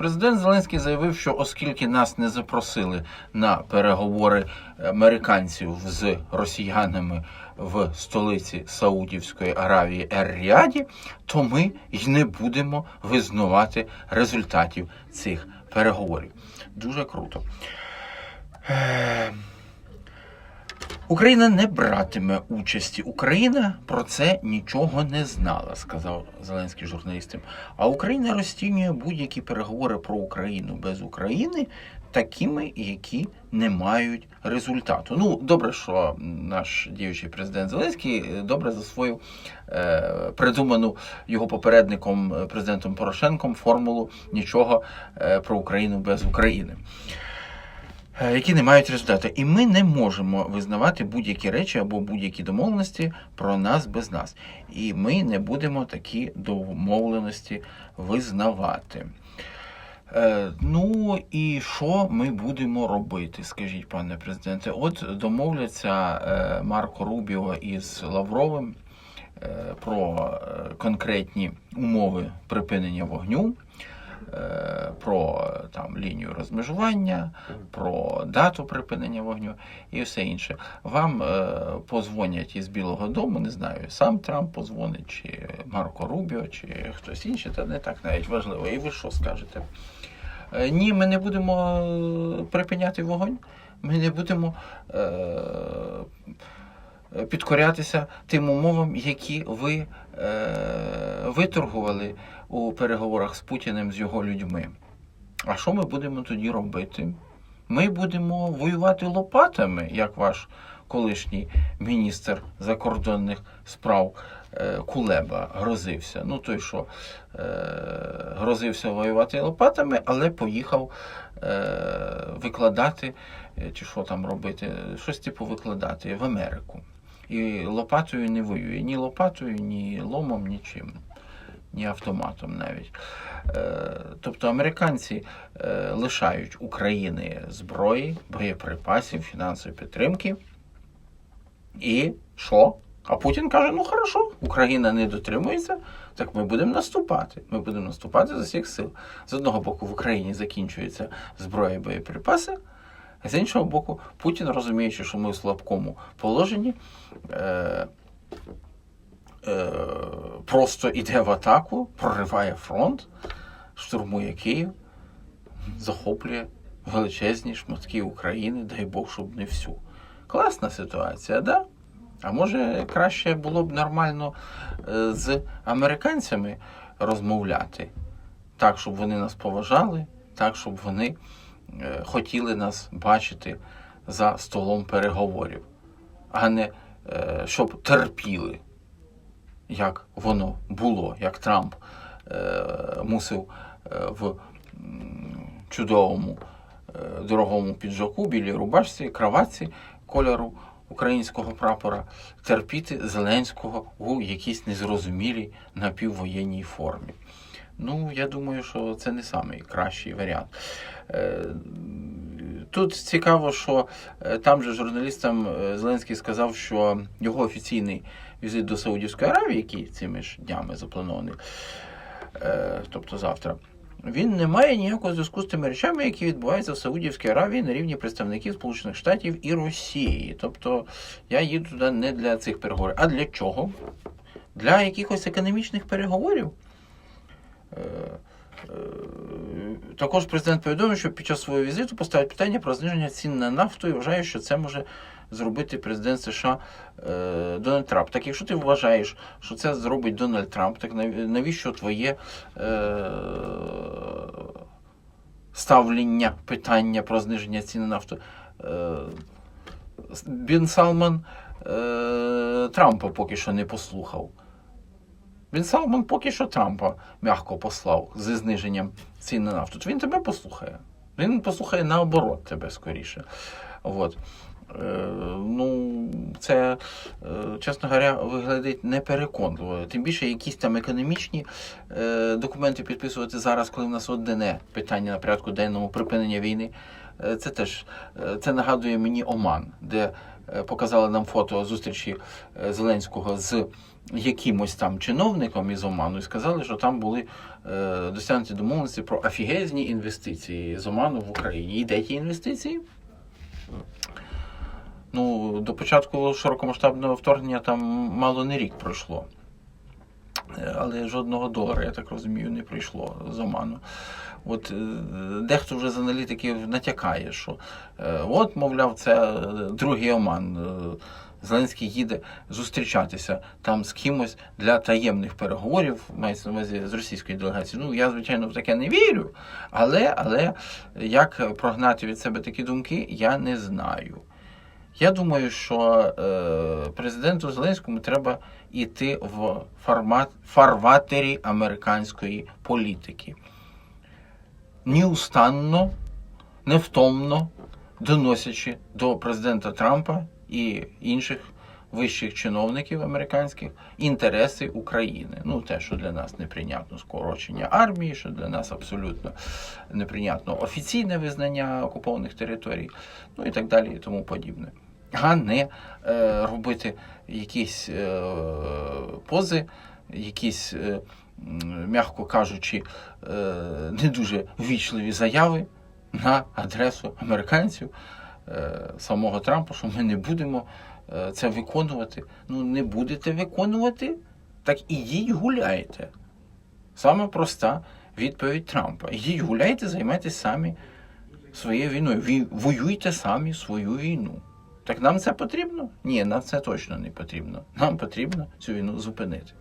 Президент Зеленський заявив, що оскільки нас не запросили на переговори американців з росіянами в столиці Саудівської Аравії Ер-Ріаді, то ми й не будемо визнавати результатів цих переговорів. Дуже круто. Україна не братиме участі. Україна про це нічого не знала, сказав Зеленський журналістам. А Україна розцінює будь-які переговори про Україну без України такими, які не мають результату. Ну, добре, що наш діючий президент Зеленський е, добре засвоїв е, придуману його попередником е, президентом Порошенком формулу нічого е, про Україну без України які не мають результату. І ми не можемо визнавати будь-які речі або будь-які домовленості про нас без нас. І ми не будемо такі домовленості визнавати. Е, ну і що ми будемо робити, скажіть, пане президенте? От домовляться е, Марко Рубіо із Лавровим е, про е, конкретні умови припинення вогню, е, про е, там лінію розмежування, про дату припинення вогню і все інше. Вам е, позвонять із Білого Дому, не знаю, сам Трамп позвонить, чи Марко Рубіо, чи хтось інший, та не так навіть важливо. І ви що скажете? Е, Ні, ми не будемо припиняти вогонь, ми не будемо е, підкорятися тим умовам, які ви е, виторгували у переговорах з Путіним з його людьми. А що ми будемо тоді робити? Ми будемо воювати лопатами, як ваш колишній міністр закордонних справ е, Кулеба грозився. Ну той, що е, грозився воювати лопатами, але поїхав е, викладати, е, чи що там робити, щось типу викладати в Америку. І лопатою не воює. Ні лопатою, ні ломом, нічим, ні автоматом навіть. Е, Тобто американці е, лишають України зброї, боєприпасів, фінансової підтримки. І що? А Путін каже: ну хорошо, Україна не дотримується, так ми будемо наступати. Ми будемо наступати з усіх сил. З одного боку, в Україні закінчується зброя і боєприпаси, а з іншого боку, Путін, розуміючи, що ми в слабкому положенні, е, е, просто йде в атаку, прориває фронт, штурмує Київ, захоплює величезні шматки України, дай Бог, щоб не всю. Класна ситуація, да? А може краще було б нормально е, з американцями розмовляти, так, щоб вони нас поважали, так, щоб вони хотіли нас бачити за столом переговорів, а не е, щоб терпіли, як воно було, як Трамп е, мусив е, в чудовому е, дорогому піджаку, білій рубашці, краватці кольору українського прапора, терпіти Зеленського у якійсь незрозумілій напіввоєнній формі. Ну, я думаю, що це не найкращий варіант. Е, Тут цікаво, що е, там же журналістам е, Зеленський сказав, що його офіційний візит до Саудівської Аравії, який цими ж днями запланований, тобто завтра, він не має ніякого зв'язку з тими речами, які відбуваються в Саудівській Аравії на рівні представників Сполучених Штатів і Росії. Тобто я їду туди не для цих переговорів. А для чого? Для якихось економічних переговорів. Е, е, Також президент повідомив, що під час свого візиту поставить питання про зниження цін на нафту і вважає, що це може зробити президент США е, Дональд Трамп. Так якщо ти вважаєш, що це зробить Дональд Трамп, так навіщо твоє е, ставлення питання про зниження ціни на нафту? Е, Бін Салман е, Трампа поки що не послухав. Він Салман поки що Трампа м'яко послав зі зниженням цін на нафту. То він тебе послухає. Він послухає наоборот тебе скоріше. От. Е, ну, це, е, чесно говоря, виглядить непереконливо. Тим більше якісь там економічні е, документи підписувати зараз, коли в нас одне питання на порядку денному припинення війни. Е, Це теж е, це нагадує мені Оман, де е, показали нам фото зустрічі е, Зеленського з якимось там чиновником із Оману і сказали, що там були е, досягнуті домовленості про офігезні інвестиції з Оману в Україні. І де ті інвестиції? Ну, до початку широкомасштабного вторгнення там мало не рік пройшло. Е, Але жодного долара, я так розумію, не прийшло з Оману. От е, дехто вже з аналітиків натякає, що е, от, мовляв, це другий Оман. Зеленський їде зустрічатися там з кимось для таємних переговорів, мається на увазі з російської делегації. Ну, я, звичайно, в таке не вірю, але, але як прогнати від себе такі думки, я не знаю. Я думаю, що е, президенту Зеленському треба йти в формат, фарватері американської політики. Неустанно, невтомно доносячи до президента Трампа і інших вищих чиновників американських інтереси України. Ну, те, що для нас неприйнятно скорочення армії, що для нас абсолютно неприйнятно офіційне визнання окупованих територій, ну і так далі, і тому подібне. А не е, робити якісь е, пози, якісь, е, м'яко кажучи, е, не дуже ввічливі заяви на адресу американців самого Трампа, що ми не будемо е, це виконувати. Ну, не будете виконувати, так ідіть гуляйте. Саме проста відповідь Трампа. Ідіть гуляйте, займайтесь самі своєю війною. Ві- Воюйте самі свою війну. Так нам це потрібно? Ні, нам це точно не потрібно. Нам потрібно цю війну зупинити.